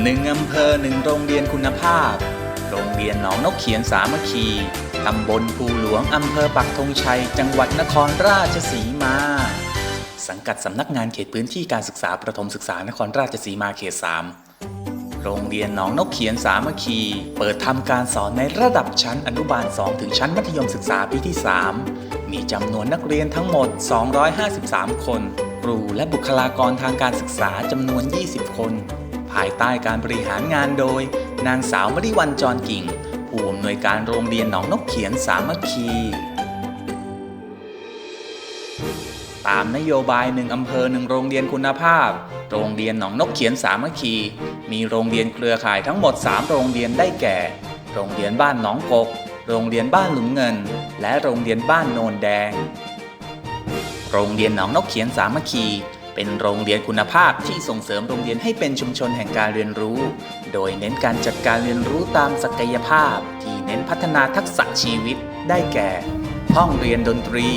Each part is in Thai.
หนึ่งอำเภอหนึ่งโรงเรียนคุณภาพ โรงเรียนหนองนกเขียนสามัคคี ตำบลภูหลวง อำเภอปักธงชัย จังหวัดนครราชสีมา สังกัดสำนักงานเขตพื้นที่การศึกษาประถมศึกษานครราชสีมาเขต 3 โรงเรียนหนองนกเขียนสามัคคี เปิดทำการสอนในระดับชั้นอนุบาล 2 ถึงชั้นมัธยมศึกษาปีที่ 3 มีจำนวนนักเรียนทั้งหมด 253 คน ครูและบุคลากรทางการศึกษาจำนวน 20 คน ภายใต้การบริหารงานโดย นางสาวมริวันจรกิ่ง ผู้อำนวยการโรงเรียนหนองนกเขียนสามัคคี ตามนโยบายหนึ่งอำเภอหนึ่งโรงเรียนคุณภาพ โรงเรียนหนองนกเขียนสามัคคี มีโรงเรียนเครือข่ายทั้งหมด 3 โรงเรียนได้แก่ โรงเรียนบ้านหนองกก โรงเรียนบ้านหลุมเงิน และโรงเรียนบ้านโนนแดง โรงเรียนหนองนกเขียนสามัคคี เป็นโรงเรียนคุณภาพที่ส่งเสริมโรงเรียนให้เป็นชุมชนแห่งการเรียนรู้ โดยเน้นการจัดการเรียนรู้ตามศักยภาพ ที่เน้นพัฒนาทักษะชีวิต ได้แก่ ห้องเรียนดนตรี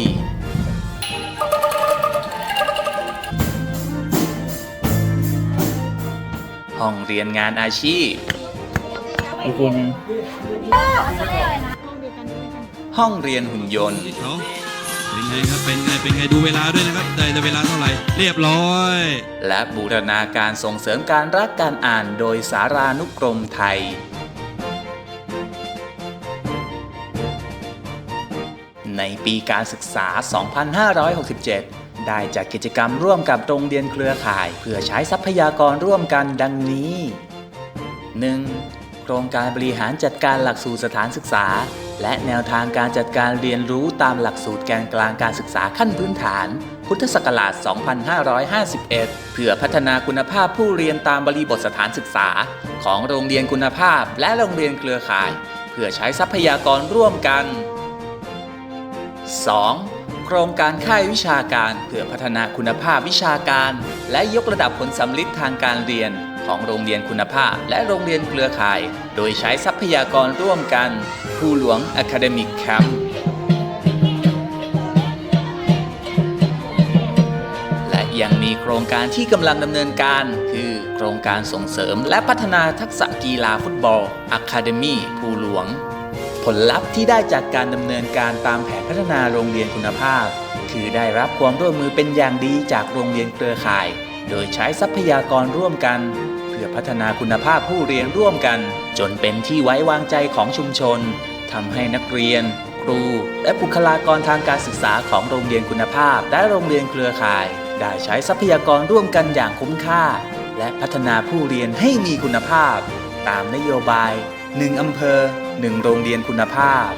ห้องเรียนงานอาชีพอีกทีหนึงห้องเรียนหุ่นยนต์ เป็นไงครับ เป็นไง เป็นไง ดูเวลาด้วยนะครับ ได้เวลาเท่าไหร่ เรียบร้อย และบูรณาการส่งเสริมการรักการอ่านโดยสารานุกรมไทย ในปีการศึกษา 2567 ได้จัดกิจกรรมร่วมกับโรงเรียนเครือข่าย เพื่อใช้ทรัพยากรร่วมกันดังนี้ 1. โครงการบริหารจัดการหลักสูตรสถานศึกษา และแนวทางการจัดการเรียนรู้ตามหลักสูตรแกนกลางการศึกษาขั้นพื้นฐาน พุทธศักราช 2551 เพื่อพัฒนาคุณภาพผู้เรียนตามบริบทสถานศึกษา ของโรงเรียนคุณภาพและโรงเรียนเครือข่าย เพื่อใช้ทรัพยากรร่วมกัน 2. โครงการค่ายวิชาการเพื่อพัฒนาคุณภาพวิชาการ และยกระดับผลสำลิดทางการเรียน ของโรงเรียนคุณภาพ และโรงเรียนเครือข่าย โดยใช้ทรัพยากรร่วมกันภูหลวง Academic Camp และยังมีโครงการที่กำลังดำเนินการ คือโครงการส่งเสริมและพัฒนาทักษะกีฬาฟุตบอล Academy ภูหลวง ผลลัพธ์ที่ได้จากการดำเนินการตามแผนพัฒนาโรงเรียนคุณภาพ คือได้รับความร่วมมือเป็นอย่างดีจากโรงเรียนเครือข่าย โดยใช้ทรัพยากรร่วมกัน เพื่อพัฒนาคุณภาพผู้เรียนร่วมกัน จนเป็นที่ไว้วางใจของชุมชนทำให้นักเรียน ครู และบุคลากรทางการศึกษาของโรงเรียนคุณภาพ และโรงเรียนเครือข่าย ได้ใช้ทรัพยากรร่วมกันอย่างคุ้มค่า และพัฒนาผู้เรียนให้มีคุณภาพ ตามนโยบาย 1 อำเภอ 1 โรงเรียนคุณภาพ